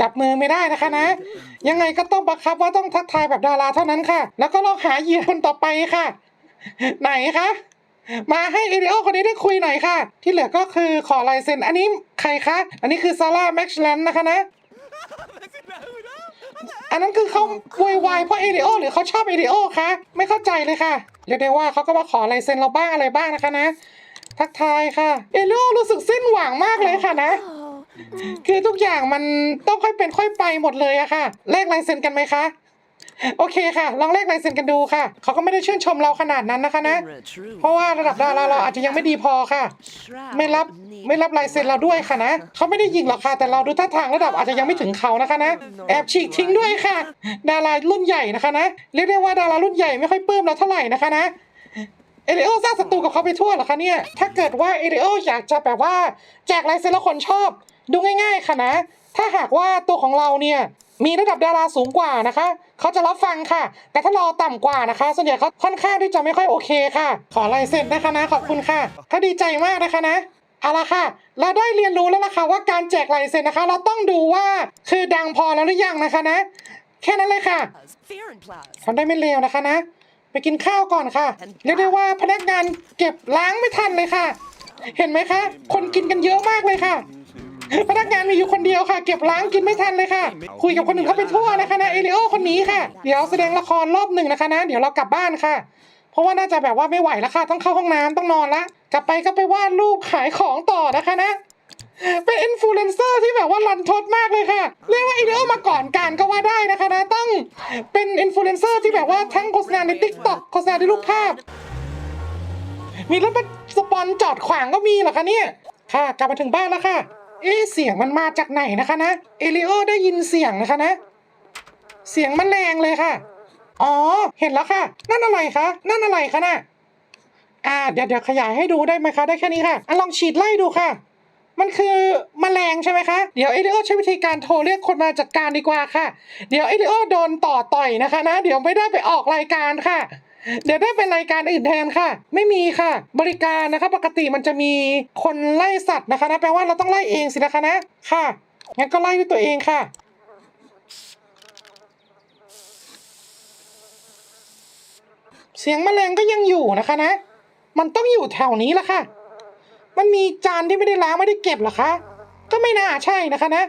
จับมือไม่ได้นะคะนะ ยังไงก็ต้องบังคับว่าต้องทักทายแบบดาราเท่านั้นค่ะ แล้วก็ลองหาเหยื่อคนต่อไปค่ะ ไหนคะมาให้เอริโอคนนี้ได้คุยหน่อยค่ะ ที่เหลือก็คือขอลายเซ็นอันนี้ใครคะอันนี้คือซาร่าแม็กซ์แลนด์นะคะนะอันนั้นคือเขาโวยวายเพราะเอริโอหรือเขาชอบเอริโอคะไม่เข้าใจเลยค่ะเรียกได้ว่าเขาก็มาขอลายเซ็นเราบ้างอะไรบ้างนะคะนะ ทักทายค่ะ เอริโอรู้สึกสิ้นหวังมากเลยค่ะนะ คือทุกอย่างมันต้องค่อยเป็นค่อยไปหมดเลยอะค่ะแลกลายเซ็นกันไหมคะ โอเคค่ะ ลองแลกลายเซ็นกันดูค่ะ เขาก็ไม่ได้ชื่นชมเราขนาดนั้นนะคะนะ เพราะว่าระดับดาราเราอาจจะยังไม่ดีพอค่ะ ไม่รับไม่รับลายเซ็นเราด้วยค่ะนะเขาไม่ได้ยิงหรอกค่ะแต่เราดูท่าทางระดับอาจจะยังไม่ถึงเขานะคะนะแอบฉีกทิ้งด้วยค่ะ ดารารุ่นใหญ่นะคะนะเรียกได้ว่าดารารุ่นใหญ่ไม่ค่อยปลื้มเราเท่าไหร่นะคะนะ เอริโอสร้างศัตรูกับเขาไปทั่วเหรอคะเนี่ย ถ้าเกิดว่าเอริโออยากจะแบบว่าแจกลายเซ็นแล้วคนชอบ ดูง่ายๆค่ะนะ ถ้าหากว่าตัวของเราเนี่ยมีระดับดาราสูงกว่านะคะ เขาจะรับฟังค่ะ แต่ถ้าเราต่ำกว่านะคะ ส่วนใหญ่เขาค่อนข้างที่จะไม่ค่อยโอเคค่ะ ขอลายเซ็นนะคะนะขอบคุณค่ะ ถ้าดีใจมากนะคะนะเอาละค่ะ เราได้เรียนรู้แล้วนะคะว่าการแจกลายเซ็นนะคะ เราต้องดูว่าคือดังพอแล้วหรือยังนะคะนะ แค่นั้นเลยค่ะทำได้ไม่เลวนะคะนะ ไปกินข้าวก่อนค่ะ เรียกได้ว่าพนักงานเก็บล้างไม่ทันเลยค่ะ เห็นไหมคะ คนกินกันเยอะมากเลยค่ะ พนักงานมีอยู่คนเดียวค่ะ เก็บล้างกินไม่ทันเลยค่ะ คุยกับคนอื่นเขาไปทั่วนะคะนะเอลิโอคนนี้ค่ะ เดี๋ยวแสดงละครรอบหนึ่งนะคะนะ เดี๋ยวเรากลับบ้านค่ะ เพราะว่าน่าจะแบบว่าไม่ไหวแล้วค่ะ ต้องเข้าห้องน้ำต้องนอนละ กลับไปก็ไปวาดรูปขายของต่อนะคะนะ เป็นอินฟลูเอนเซอร์ที่แบบว่ารันทดมากเลยค่ะเรีย กว่าอีเดอมาก่อนการก็ว่าได้นะคะนะต้องเป็นอินฟลูเอนเซอร์ที่แบบว่าทั้งโฆษณาใน t ิ k t o k โฆษณาในรูปภาพ มีรถบัสสปอนจอดขวางก็มีเหรอคะเนี่ยค่ะกลับมาถึงบ้านแล้วค่ะ เอ๊เสียงมันมาจากไหนนะคะนะเอลิโอได้ยินเสียงนะคะนะ เสียงมันแรงเลยค่ะ อ๋อ เห็นแล้วค่ะ นั่นอะไรคะนั่นอะไรคะน่ะอ่าเดี๋ยวเดี๋ยวขยายให้ดูได้ไหมคะ ได้แค่นี้ค่ะอะลองฉีดไล่ดูค่ะ มันคือมแมลงใช่ไหมคะ เดี๋ยวเอลิโอใช้วิธีการโทรเรียกคนมาจัดการดีกว่าค่ะ เดี๋ยวเอลิโอโดนต่อต่อยนะคะนะ เดี๋ยวไม่ได้ไปออกรายการค่ะ เดี๋ยวได้เป็นรายการอื่นแทนค่ะ ไม่มีค่ะ บริการนะคะ ปกติมันจะมีคนไล่สัตว์นะคะนะ แปลว่าเราต้องไล่เองสินะคะนะ ค่ะ งั้นก็ไล่ด้วยตัวเองค่ะเสียงแมลงก็ยังอยู่นะคะนะ มันต้องอยู่แถวนี้แหละค่ะ มันมีจานที่ไม่ได้ล้างไม่ได้เก็บเหรอคะ ก็ไม่น่าใช่นะคะนะ